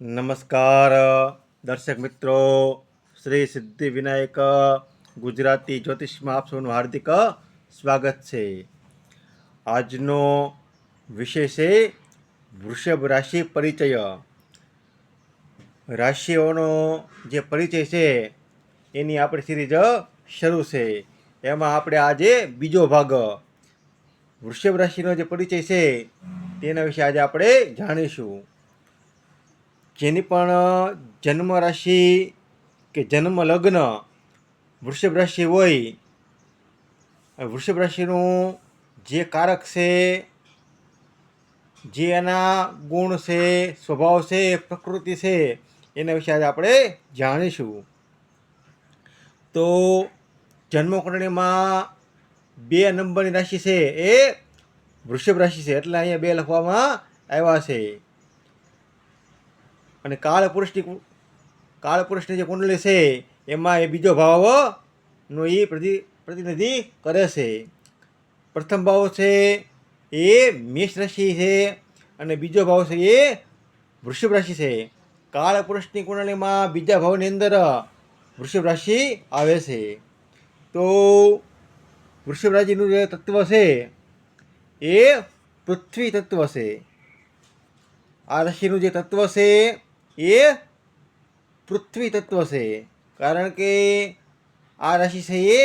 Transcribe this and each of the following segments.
નમસ્કાર, દર્શક મિત્રો. શ્રી સિદ્ધિ વિનાયક ગુજરાતી જ્યોતિષમાં આપ સૌનું હાર્દિક સ્વાગત છે. આજનો વિષય છે વૃષભ રાશિ પરિચય. રાશિઓનો જે પરિચય છે, એની આપણી સિરીઝ શરૂ છે. એમાં આપણે આજે બીજો ભાગ. વૃષભ રાશિનો જે પરિચય છે, તેના વિશે આજે આપણે જાણીશું. જેની પણ જન્મ રાશિ કે જન્મ લગ્ન, વૃષભ રાશિ હોય વૃષભ રાશિનું જે કારક છે, જે એના ગુણ છે, સ્વભાવ છે, પ્રકૃતિ છે, એના વિશે આજે આપણે જાણીશું. તો જન્મકુંડળીમાં બે નંબરની રાશિ છે એ વૃષભ રાશિ છે. એટલે અહીંયા બે લખવામાં આવ્યા છે. અને કાળ પુરુષની કુ- કાળ પુરુષની જે કુંડલી છે, એમાં એ બીજો ભાવનો એ પ્રતિ, પ્રતિનિધિ કરે છે. પ્રથમ ભાવ છે એ મેષ રાશિ છે અને બીજો ભાવ છે એ વૃષભ રાશિ છે. કાળપુરુષની કુંડલીમાં બીજા ભાવની અંદર વૃષભ રાશિ આવે છે. તો વૃષભ રાશિનું જે તત્વ છે એ પૃથ્વી તત્વ છે. આ રાશિનું જે તત્વ છે એ પૃથ્વી તત્વ છે કારણ કે આ રાશિ છે એ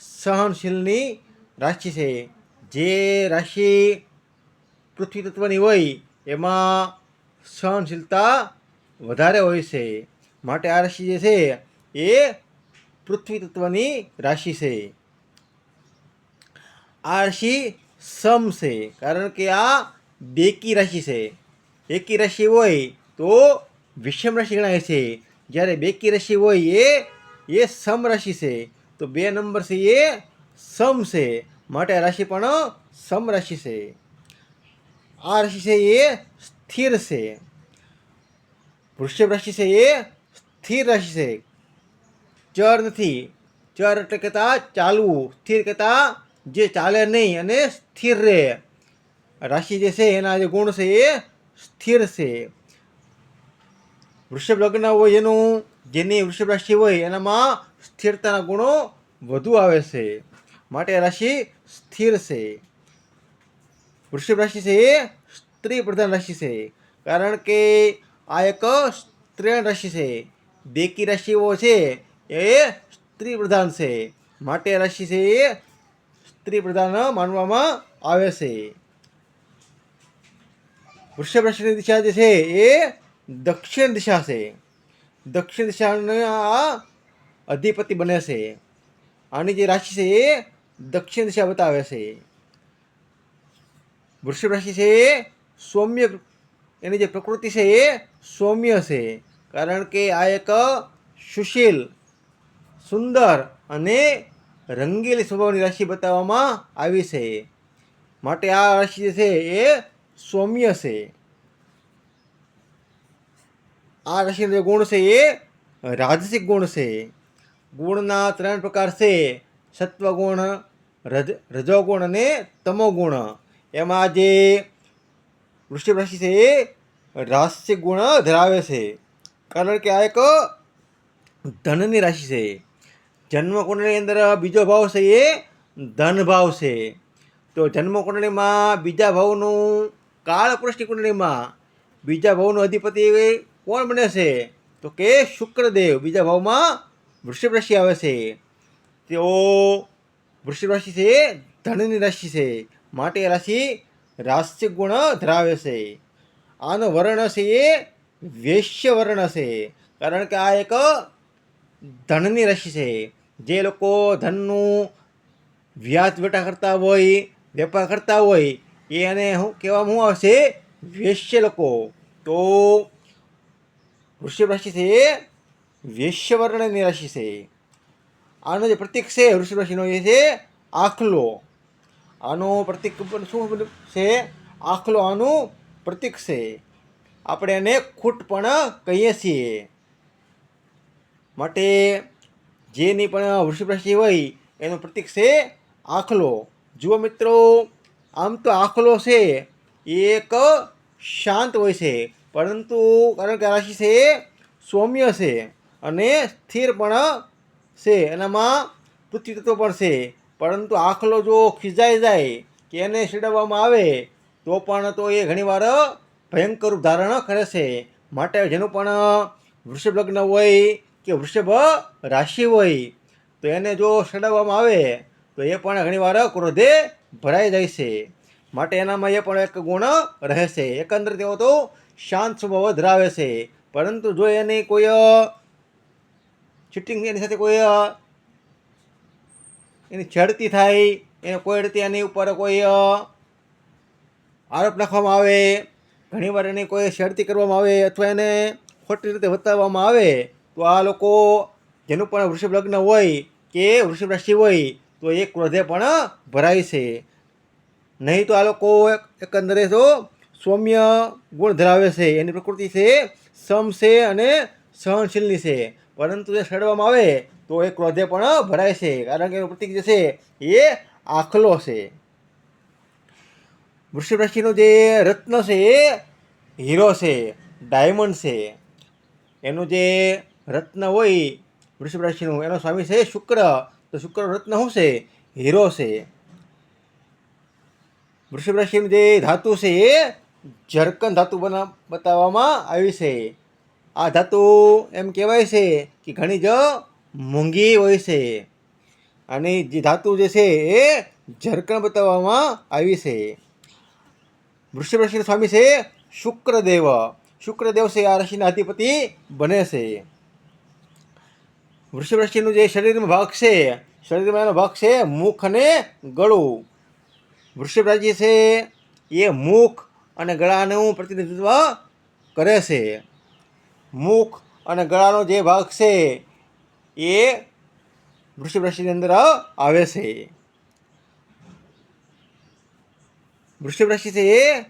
સહનશીલની રાશિ છે જે રાશિ પૃથ્વી તત્વની હોય એમાં સહનશીલતા વધારે હોય છે માટે આ રાશિ જે છે એ પૃથ્વી તત્વની રાશિ છે આ રાશિ સમ છે કારણ કે આ બેકી રાશિ છે એકી રાશિ હોય તો વિષમ રાશિ ગણાય છે. જ્યારે બેકી રાશિ હોય એ એ સમ રાશિ છે. તો બે નંબર છે એ સમ છે. માટે રાશિ પણ સમ રાશિ છે. આ રાશિ છે એ સ્થિર છે. વૃષભ રાશિ છે એ સ્થિર રાશિ છે. ચર નથી. ચર એટલે કહેતા ચાલવું. સ્થિર કહેતા જે ચાલે નહીં અને સ્થિર રહે. રાશિ જે છે એના જે ગુણ છે એ સ્થિર છે. વૃષભ લગ્ન હોય એનું, જેની વૃષભ રાશિ હોય, એનામાં સ્થિરતાના ગુણો વધુ આવે છે. માટે રાશિ સ્થિર છે. વૃષભ રાશિ છે એ સ્ત્રી પ્રધાન રાશિ છે. કારણ કે આ એક સ્ત્રી રાશિ છે. બેકી રાશિઓ છે એ સ્ત્રી પ્રધાન છે. માટે રાશિ છે એ સ્ત્રી પ્રધાન માનવામાં આવે છે. વૃષભ રાશિની દિશા જે છે એ દક્ષિણ દિશા છે. દક્ષિણ દિશાના અધિપતિ બને છે. આની જે રાશિ છે એ દક્ષિણ દિશા બતાવે છે. વૃષભ રાશિ છે એ સૌમ્ય એની જે પ્રકૃતિ છે એ સૌમ્ય છે. કારણ કે આ એક સુશીલ, સુંદર અને રંગીલી સ્વભાવની રાશિ બતાવવામાં આવી છે. માટે આ રાશિ જે છે એ સૌમ્ય છે. આ રાશિનો ગુણ છે એ રાજસિક ગુણ છે. ગુણના ત્રણ પ્રકાર છે. સત્વગુણ, રજ, રજોગુણ અને તમોગુણ. એમાં જે વૃષભ રાશિ છે એ રાજસિક ગુણ ધરાવે છે. કારણ કે આ એક ધનની રાશિ છે. જન્મકુંડળીની અંદર બીજો ભાવ છે એ ધન ભાવ છે. તો જન્મકુંડળીમાં બીજા ભાવનું કાળ પુરુષની કુંડળીમાં બીજા ભાવનો અધિપતિ કોણ બને છે? તો કે શુક્રદેવ. બીજા ભાવમાં વૃષભ રાશિ આવે છે. તેઓ વૃષભ રાશિ છે, ધનની રાશિ છે. માટે એ રાશિ રાશિ ગુણ ધરાવે છે. આનો વર્ણ છે એ વેશ્ય વર્ણ છે. કારણ કે આ એક ધનની રાશિ છે. જે લોકો ધનનું વ્યાજ વેટા કરતા હોય, વેપાર કરતા હોય, એને શું કહેવામાં આવશે? વૈશ્ય લોકો. તો વૃષભ રાશિ છે એ વેશ્યવર્ણની રાશિ છે આનો જે પ્રતિક છે વૃષભ રાશિનો એ છે આખલો આનો પ્રતીક શું છે આખલો આનું પ્રતિક છે આપણે એને ખૂટ પણ કહીએ છીએ માટે જેની પણ વૃષભ રાશિ હોય એનું પ્રતિક છે આખલો જુઓ મિત્રો આમ તો આખલો છે એક શાંત હોય છે. પરંતુ કારણ કે રાશિ છે, સૌમ્ય છે અને સ્થિર પણ છે. એનામાં પૃથ્વી તત્વ પણ છે. પરંતુ આખલો જો ખીજાઈ જાય કે એને છેડવવામાં આવે, તો પણ તો એ ઘણીવાર ભયંકર રૂપ ધારણ કરે છે. માટે જેનું પણ વૃષભ લગ્ન હોય કે વૃષભ રાશિ હોય, તો એને જો સડાવવામાં આવે, તો એ પણ ઘણીવાર ક્રોધે ભરાઈ જાય છે. માટે એનામાં એ પણ એક ગુણ રહેશે. એકંદર તેઓ તો શાંત સ્વભાવ ધરાવે છે. પરંતુ જો એની કોઈ ચીટિંગ એની સાથે કોઈ એની છેડતી થાય, એને કોઈ રીતે એની ઉપર કોઈ આરોપ નાખવામાં આવે, ઘણીવાર એની કોઈ છેડતી કરવામાં આવે અથવા એને ખોટી રીતે બતાવવામાં આવે, તો આ લોકો જેનું પણ વૃષભ લગ્ન હોય કે વૃષભ રાશિ હોય, તો એ ક્રોધે પણ ભરાય છે. નહીં તો આ લોકો એકંદરે તો સૌમ્ય ગુણ ધરાવે છે. એની પ્રકૃતિ છે સમ છે અને સહનશીલની છે. પરંતુ જે સડવામાં આવે તો એ ક્રોધે પણ ભરાય છે. કારણ કે એનું પ્રતિક જે છે એ આખલો છે. વૃષભ રાશિનો જે રત્ન છે એ હીરો છે, ડાયમંડ છે. એનું જે રત્ન હોય વૃષભ રાશિનું એનો સ્વામી છે શુક્ર. તો શુક્ર રત્ન શું છે? હીરો છે. વૃષભ રાશિનું જે ધાતુ છે એ ઝરકન ધાતુ બના બતાવવામાં આવી છે. આ ધાતુ એમ કહેવાય છે કે ઘણી જ મોંઘી હોય છે. અને જે ધાતુ જે છે એ ઝરકણ બતાવવામાં આવી છે. વૃષભ રાશિના સ્વામી છે શુક્રદેવ. શુક્રદેવ છે આ રાશિના અધિપતિ બને છે. વૃષભ રાશિનું જે શરીરનો ભાગ છે, શરીરમાં એનો ભાગ છે મુખ અને ગળું. વૃષભ રાશિ છે, એ મુખ અને ગળાનું પ્રતિનિધિત્વ કરે છે. મુખ અને ગળાનો જે ભાગ છે, એ વૃષભ રાશિની અંદર આવે છે. વૃષભ રાશિ છે, એ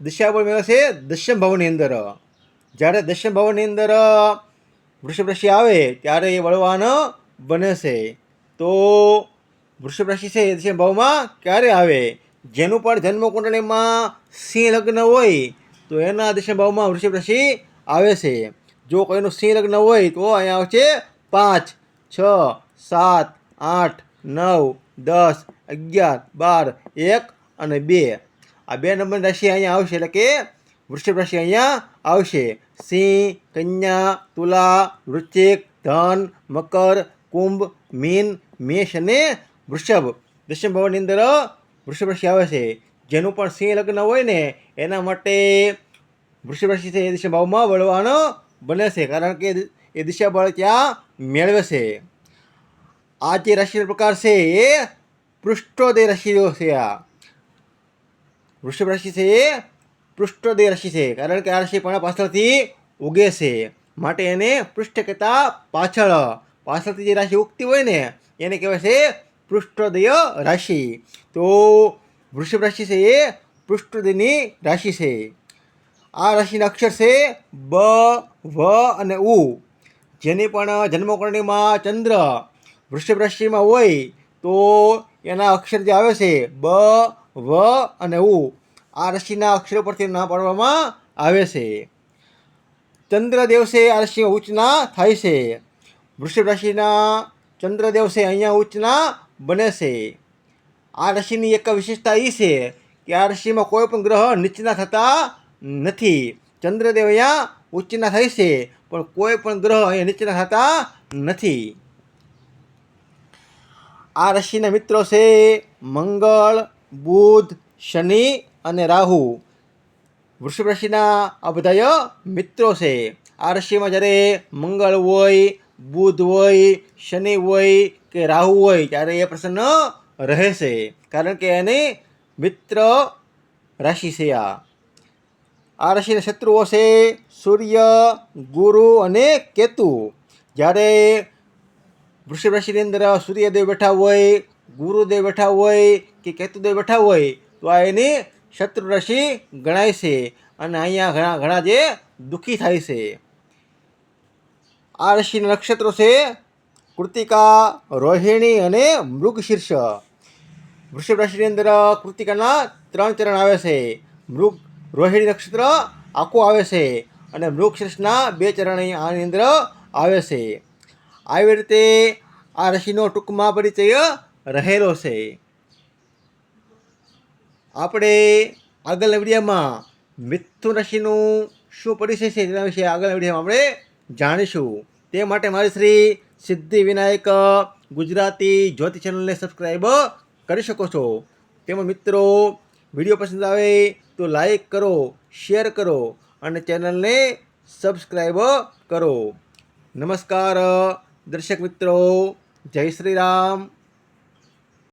દિશાબળ મેળવે છે, દશમ ભાવની અંદર. જ્યારે દશમ ભાવની અંદર વૃષભ રાશિ આવે, ત્યારે એ બળવાન બને છે. તો વૃષભ રાશિ છે એ દશમ ભાવમાં ક્યારે આવે? જેનું પણ જન્મ કુંડળીમાં સિંહ લગ્ન હોય, તો એના દશમ ભાવમાં વૃષભ રાશિ આવે છે. જો કોઈનું સિંહ લગ્ન હોય, તો અહીંયા આવશે પાંચ, છ, સાત, આઠ, નવ, દસ, અગિયાર, બાર, એક અને બે. આ બે નંબરની રાશિ અહીંયા આવશે, એટલે કે વૃષભ રાશિ અહીંયા આવશે. સિંહ, કન્યા, તુલા, વૃશ્ચિક, ધન, મકર, કુંભ, મીન, મેષ અને વૃષભ દશમ ભાવની અંદર વૃષભ રાશિ આવે છે. જેનું પણ સિંહ લગ્ન હોય ને, એના માટે વૃષભ રાશિ છે એ દિશા ભાવમાં વળવાનો બને છે. કારણ કે એ દિશા બળ ત્યાં મેળવે છે. આ જે રાશિનો પ્રકાર છે એ પૃષ્ઠોદય રાશિઓ છે આ. વૃષભ રાશિ છે એ પૃષ્ઠોદય રાશિ છે. કારણ કે આ રાશિ પણ પાછળથી ઉગે છે. માટે એને પૃષ્ઠ કહેતા પાછળ. પાછળથી જે રાશિ ઉગતી હોય ને, એને કહેવાય છે પૃષ્ઠોદય રાશિ. તો વૃષભ રાશિ છે એ પૃષ્ઠોદયની રાશિ છે. આ રાશિના અક્ષર છે બ, વ અને ઉ, જેની પણ જન્મકરણીમાં ચંદ્ર વૃષભ રાશિમાં હોય તો એના અક્ષર જે આવે છે બ, વ અને ઉ, આ રાશિના અક્ષરો પરથી ના પાડવામાં આવે છે. ચંદ્રદેવ છે આ રાશિમાં ઉચ્ચના થાય છે. વૃષભ રાશિના ચંદ્રદેવ છે અહીંયા ઉચ્ચના બને છે. આ રાશિની એક વિશેષતા એ છે કે આ રાશિમાં કોઈ પણ ગ્રહ નીચના થતા નથી. ચંદ્રદેવ અહીંયા ઉચ્ચના થાય છે, પણ કોઈ પણ ગ્રહ અહીંયા નીચના થતા નથી. આ રાશિના મિત્રો છે મંગળ, બુધ, શનિ અને રાહુ. વૃષભ રાશિના આ બધા મિત્રો છે. આ રાશિમાં જ્યારે મંગળ હોય, બુધ હોય, શનિ હોય કે રાહુ હોય ત્યારે એ પ્રસન્ન રહે છે કારણ કે એને મિત્ર રાશિ છે આ. આ રાશિના શત્રુઓ છે સૂર્ય, ગુરુ અને કેતુ. જ્યારે વૃષભ રાશિની અંદર સૂર્યદેવ બેઠા હોય, ગુરુદેવ બેઠા હોય કે કેતુદેવ બેઠા હોય, તો આ એની શત્રુ રાશિ ગણાય છે. અને અહીંયા ઘણા ઘણા જે દુઃખી થાય છે. આ રાશિના નક્ષત્રો છે કૃતિકા રોહિણી અને મૃગશીર્ષ વૃષભ રાશિની અંદર કૃતિકાના ત્રણ ચરણ આવે છે. મૃગ રોહિણી નક્ષત્ર આખું આવે છે અને મૃગશીર્ષના બે ચરણ આની અંદર આવે છે. આવી રીતે આ રાશિનો ટૂંકમાં પરિચય રહેલો છે. આપણે આગળના વિડીયામાં મિથુન રાશિનું શું પરિચય છે તેના વિશે આગળના વિડીયામાં આપણે જાણીશું. તે માટે મારી શ્રી સિદ્ધિ વિનાયક, ગુજરાતી જ્યોતિ ચેનલને સબસ્ક્રાઈબ કરી શકો છો. તેમાં મિત્રો, વીડિયો પસંદ આવે તો લાઈક કરો શેર કરો અને ચેનલને સબસ્ક્રાઈબ કરો. નમસ્કાર, દર્શક મિત્રો, જય શ્રી રામ.